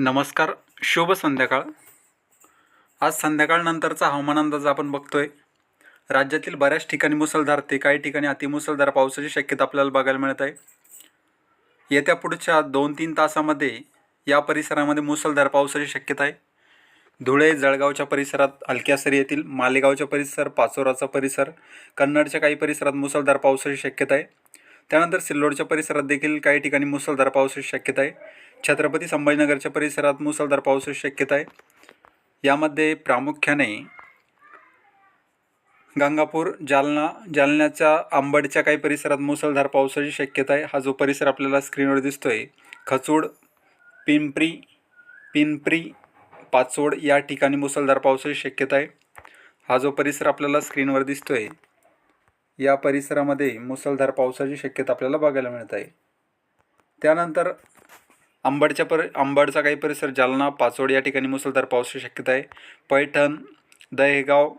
नमस्कार शुभ संध्याकाळ. आज संध्याकाळनंतरचा हवामान अंदाज आपण बघतोय. राज्यातील बऱ्याच ठिकाणी मुसळधार ते काही ठिकाणी अतिमुसळधार पावसाची शक्यता आपल्याला बघायला मिळत आहे. येत्या पुढच्या दोन तीन तासामध्ये या परिसरामध्ये मुसळधार पावसाची शक्यता आहे. धुळे जळगावच्या परिसरात हलक्या सरी येतील. मालेगावच्या परिसर पाचोराचा परिसर कन्नडच्या काही परिसरात मुसळधार पावसाची शक्यता आहे. त्यानंतर सिल्लोडच्या परिसरात देखील काही ठिकाणी मुसळधार पावसाची शक्यता आहे. छत्रपती संभाजीनगरच्या परिसरात मुसळधार पावसाची शक्यता आहे. यामध्ये प्रामुख्याने गंगापूर जालना जालन्याच्या आंबडच्या काही परिसरात मुसळधार पावसाची शक्यता आहे. हा जो परिसर आपल्याला स्क्रीनवर दिसतो आहे खचूड पिंपरी पिंपरी पाचोड या ठिकाणी मुसळधार पावसाची शक्यता आहे. हा जो परिसर आपल्याला स्क्रीनवर दिसतो आहे या परिसरामध्ये मुसळधार पावसाची शक्यता आपल्याला बघायला मिळत आहे. त्यानंतर अंबडच्या पर अंबडचा काही परिसर जालना पाचोड या ठिकाणी मुसळधार पावसाची शक्यता आहे. पैठण दहेगाव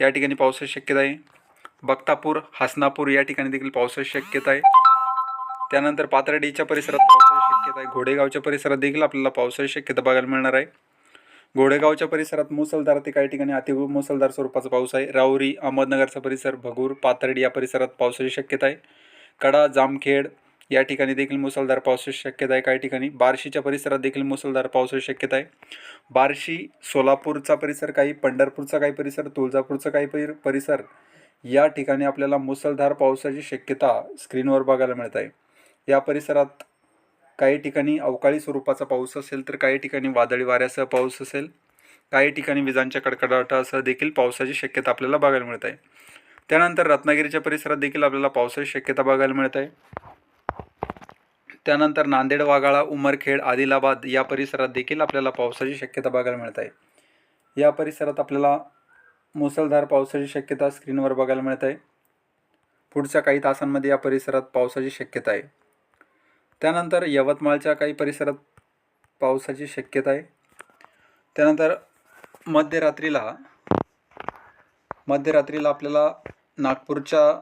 या ठिकाणी पावसाची शक्यता आहे. बक्तापूर हसनापूर या ठिकाणी देखील पावसाची शक्यता आहे. त्यानंतर पाथर्डीच्या परिसरात पावसाची शक्यता आहे. घोडेगावच्या परिसरात देखील आपल्याला पावसाची शक्यता बघायला मिळणार आहे. घोडेगावच्या परिसरात मुसळधार ते काही ठिकाणी अति मुसळधार स्वरूपाचा पाऊस आहे. राऊरी अहमदनगरचा परिसर भगूर पाथर्डी या परिसरात पावसाची शक्यता आहे. कडा जामखेड या ठिकाणी देखील मुसळधार पावसाची शक्यता आहे. काही ठिकाणी बार्शीच्या परिसरात देखील मुसळधार पावसाची शक्यता आहे. बार्शी सोलापूरचा परिसर काही पंढरपूरचा काही परिसर तुळजापूरचा काही परि परिसर या ठिकाणी आपल्याला मुसळधार पावसाची शक्यता स्क्रीनवर बघायला मिळत आहे. या परिसरात काही ठिकाणी अवकाळी स्वरूपाचा पाऊस असेल तर काही ठिकाणी वादळी वाऱ्यासह पाऊस असेल. काही ठिकाणी विजांच्या कडकडाटासह देखील पावसाची शक्यता आपल्याला बघायला मिळत आहे. त्यानंतर रत्नागिरीच्या परिसरात देखील आपल्याला पावसाची शक्यता बघायला मिळत आहे. त्यानंतर नांदेड वाघाळा उमरखेड आदिलाबाद या परिसरात देखील आपल्याला पावसाची शक्यता बघायला मिळत आहे. या परिसरात आपल्याला मुसळधार पावसाची शक्यता स्क्रीनवर बघायला मिळत आहे. पुढच्या काही तासांमध्ये या परिसरात पावसाची शक्यता आहे. त्यानंतर यवतमाळच्या काही परिसरात पावसाची शक्यता आहे. त्यानंतर मध्यरात्रीला मध्यरात्रीला आपल्याला नागपूरच्या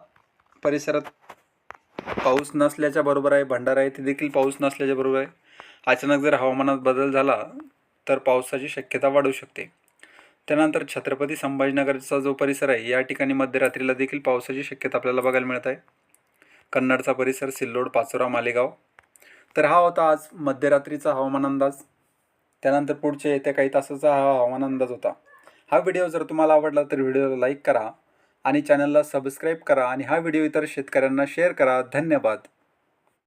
परिसरात पाऊस नसल्याच्या बरोबर आहे भंडारा आहे ते देखील पाऊस नसल्याच्या बरोबर आहे. अचानक जर हवामानात बदल झाला तर पावसाची शक्यता वाढू शकते. त्यानंतर छत्रपती संभाजीनगरचा जो परिसर आहे या ठिकाणी मध्यरात्रीला देखील पावसाची शक्यता आपल्याला बघायला मिळत आहे. कन्नडचा परिसर सिल्लोड पाचोरा मालेगाव. तर हा होता आज मध्यरात्रीचा हवामान अंदाज. त्यानंतर पुढच्या येत्या काही तासाचा हा हवामान अंदाज होता. हा व्हिडिओ जर तुम्हाला आवडला तर व्हिडिओला लाईक करा आणि चॅनलला सबस्क्राईब करा आणि हा व्हिडिओ इतर शेतकऱ्यांना शेअर करा. धन्यवाद.